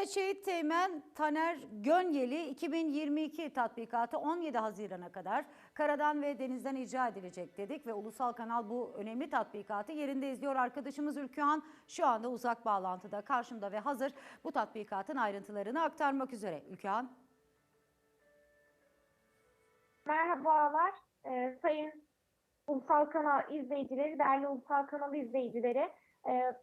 Evet Şehit Teğmen Taner Gönyeli 2022 tatbikatı 17 Haziran'a kadar karadan ve denizden icra edilecek dedik ve ulusal kanal bu önemli tatbikatı yerinde izliyor. Arkadaşımız Ülkühan şu anda uzak bağlantıda karşımda ve hazır bu tatbikatın ayrıntılarını aktarmak üzere. Ülkühan. Merhabalar Ee, sayın Ulusal Kanal izleyicileri, değerli Ulusal Kanal izleyicileri. Ee,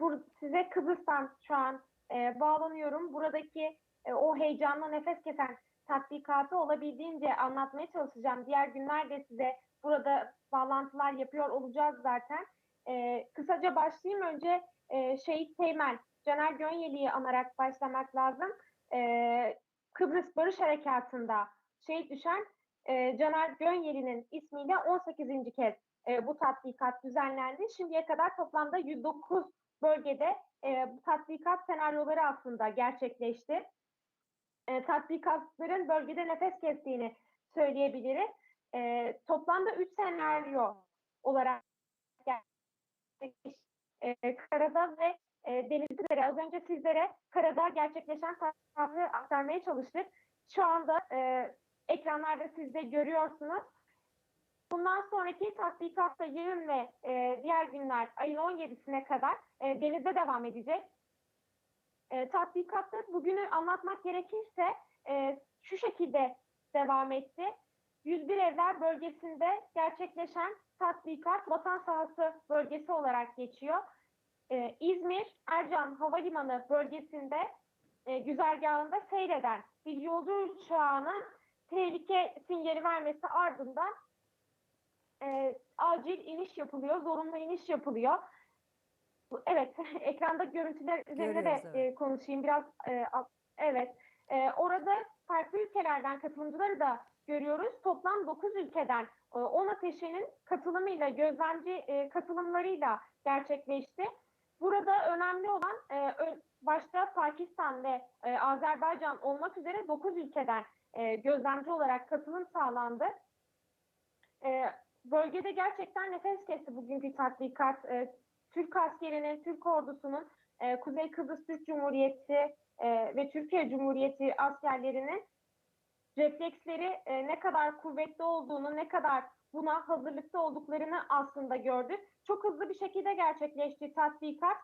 bur- size Kıbrıs'tan şu an e, bağlanıyorum. Buradaki e, o heyecanla nefes kesen tatbikatı olabildiğince anlatmaya çalışacağım. Diğer günlerde size burada bağlantılar yapıyor olacağız zaten. Ee, kısaca başlayayım. Önce e, Şehit Teğmen, Caner Gönyeli'yi anarak başlamak lazım. Ee, Kıbrıs Barış Harekatı'nda şehit düşen e, Caner Gönyeli'nin ismiyle 18. kez e, bu tatbikat düzenlendi. Şimdiye kadar toplamda 109 bölgede e, bu tatbikat senaryoları aslında gerçekleşti. E, tatbikatların bölgede nefes kestiğini söyleyebiliriz. E, toplamda 3 senaryo olarak. E, karada ve e, denizde de az önce sizlere karada gerçekleşen tatbikatı aktarmaya çalıştık. Şu anda e, ekranlarda siz de görüyorsunuz. Bundan sonraki tatbikatta yarın ve e, diğer günler ayın 17'sine kadar e, denizde devam edecek. E, tatbikatta bugünü anlatmak gerekirse e, şu şekilde devam etti. 101 Evler bölgesinde gerçekleşen tatbikat vatan sahası bölgesi olarak geçiyor. E, İzmir Ercan Havalimanı bölgesinde e, güzergahında seyreden bir yolcu uçağının tehlike sinyali vermesi ardından e, acil iniş yapılıyor, zorunlu iniş yapılıyor. Evet, ekranda görüntüler üzerine Görüyoruz, de evet. e, konuşayım biraz. e, evet, E, orada farklı ülkelerden katılımcıları da görüyoruz. Toplam 9 ülkeden e, 10 ateşinin katılımıyla, gözlemci e, katılımlarıyla gerçekleşti. Burada önemli olan e, başta Pakistan ve e, Azerbaycan olmak üzere 9 ülkeden e, gözlemci olarak katılım sağlandı. Bölgede gerçekten nefes kesti bugünkü tatbikat. E, Türk askerinin, Türk ordusunun, e, Kuzey Kıbrıs Türk Cumhuriyeti e, ve Türkiye Cumhuriyeti askerlerinin refleksleri e, ne kadar kuvvetli olduğunu, ne kadar buna hazırlıklı olduklarını aslında gördük. Çok hızlı bir şekilde gerçekleşti tatbikat.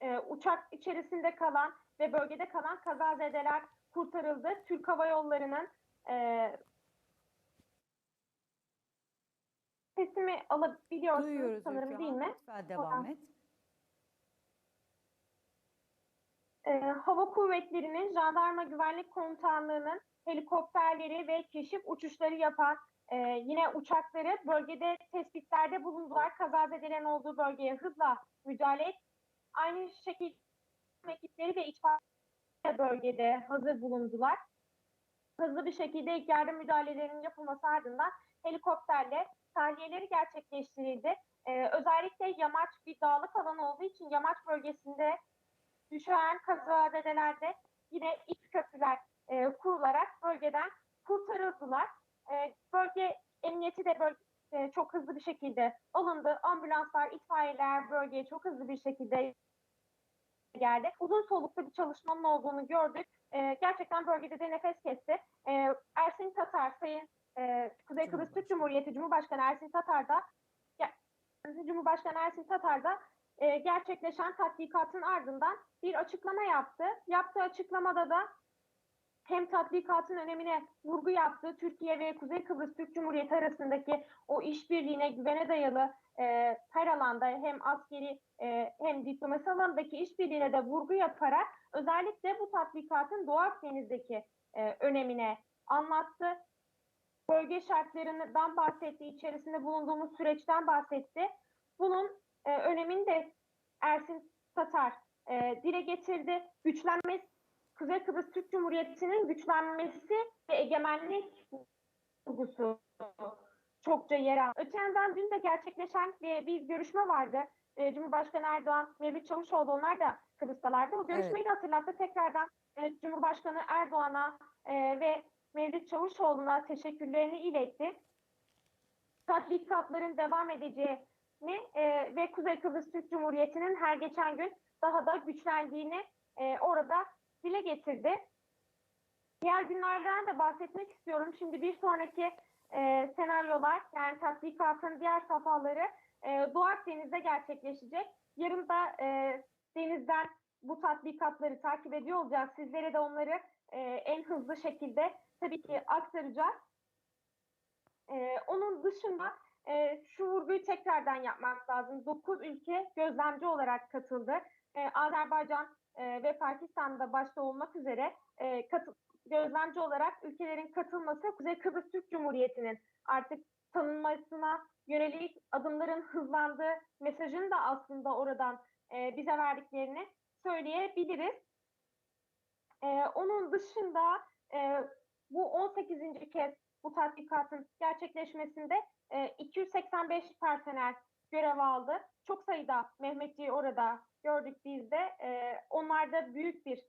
E, uçak içerisinde kalan ve bölgede kalan kazazedeler kurtarıldı. Türk Hava Yolları'nın e, sesimi alabiliyorsunuz Duyuyoruz sanırım Ülkühan. değil mi? Lütfen devam et. Ee, Hava Kuvvetleri'nin Jandarma Güvenlik Komutanlığı'nın helikopterleri ve keşif uçuşları yapan e, yine uçakları bölgede tespitlerde bulundular. Kazazedelerin olduğu bölgeye hızla müdahale et. Aynı şekilde ekipleri ve itfaiye bölgede hazır bulundular. Hızlı bir şekilde ilk yardım müdahalelerinin yapılması ardından helikopterle tahliyeleri gerçekleştirildi. Ee, özellikle yamaç bir dağlık alan olduğu için yamaç bölgesinde düşen kazazedelerde yine iç köprüler e, kurularak bölgeden kurtarıldılar. E, bölge emniyeti de böl- e, çok hızlı bir şekilde alındı. Ambulanslar, itfaiyeler bölgeye çok hızlı bir şekilde geldi. Uzun soluklu bir çalışmanın olduğunu gördük. E, gerçekten bölgede de nefes kesti. E, Ersin Tatar, Sayın e, Kuzey Kıbrıs Türk Cumhuriyeti Cumhurbaşkanı Ersin Tatar da Cumhurbaşkanı Ersin Tatar da e, gerçekleşen tatbikatın ardından bir açıklama yaptı. Yaptığı açıklamada da hem tatbikatın önemine vurgu yaptı. Türkiye ve Kuzey Kıbrıs Türk Cumhuriyeti arasındaki o işbirliğine güvene dayalı e, her alanda hem askeri e, hem diplomasi alanındaki işbirliğine de vurgu yaparak özellikle bu tatbikatın Doğu Akdeniz'deki e, önemine anlattı. Bölge şartlarından bahsetti, içerisinde bulunduğumuz süreçten bahsetti. Bunun e, önemini de Ersin Tatar e, dile getirdi. Güçlenmesi, Kuzey Kıbrıs Türk Cumhuriyeti'nin güçlenmesi ve egemenlik vurgusu çokça yer aldı. Öte yandan dün de gerçekleşen bir, görüşme vardı. E, Cumhurbaşkanı Erdoğan, Mevlüt Çavuşoğlu onlar da Kıbrıs'talardı. Bu görüşmeyi de hatırlattı. Tekrardan e, Cumhurbaşkanı Erdoğan'a e, ve Mevlüt Çavuşoğlu'na teşekkürlerini iletti. Tatbikatların devam edeceğini e, ve Kuzey Kıbrıs Türk Cumhuriyeti'nin her geçen gün daha da güçlendiğini orada dile getirdi. Diğer günlerden de bahsetmek istiyorum. Şimdi bir sonraki e, senaryolar yani tatbikatın diğer safhaları e, Doğu Akdeniz'de gerçekleşecek. Yarın da e, denizden bu tatbikatları takip ediyor olacağız. Sizlere de onları e, en hızlı şekilde tabii ki aktaracağız. E, onun dışında e, şu vurguyu tekrardan yapmak lazım. 9 ülke gözlemci olarak katıldı. E, Azerbaycan e, ve Pakistan'da başta olmak üzere e, katı- gözlemci olarak ülkelerin katılması Kuzey Kıbrıs Türk Cumhuriyeti'nin artık tanınmasına yönelik adımların hızlandığı mesajını da aslında oradan e, bize verdiklerini söyleyebiliriz. E, onun dışında e, bu 18. kez bu tatbikatın gerçekleşmesinde e, 285 personel görev aldı. Çok sayıda Mehmetçiği orada gördük biz de. E, onlar da büyük bir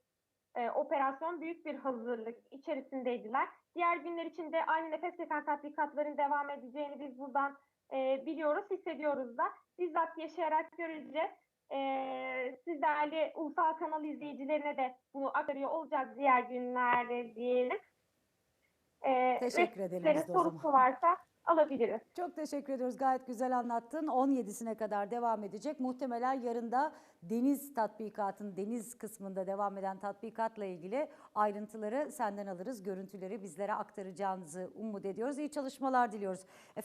e, operasyon, büyük bir hazırlık içerisindeydiler. Diğer günler içinde aynı nefes kesen tatbikatların devam edeceğini biz buradan e, biliyoruz, hissediyoruz da. Bizzat yaşayarak göreceğiz. E, siz değerli ulusal kanal izleyicilerine de bunu aktarıyor olacağız diğer günlerde diyelim. E, Teşekkür de o sorusu varsa alabiliriz. Çok teşekkür ediyoruz. Gayet güzel anlattın. 17'sine kadar devam edecek. Muhtemelen yarın da deniz tatbikatın deniz kısmında devam eden tatbikatla ilgili ayrıntıları senden alırız. Görüntüleri bizlere aktaracağınızı umut ediyoruz. İyi çalışmalar diliyoruz. Efendim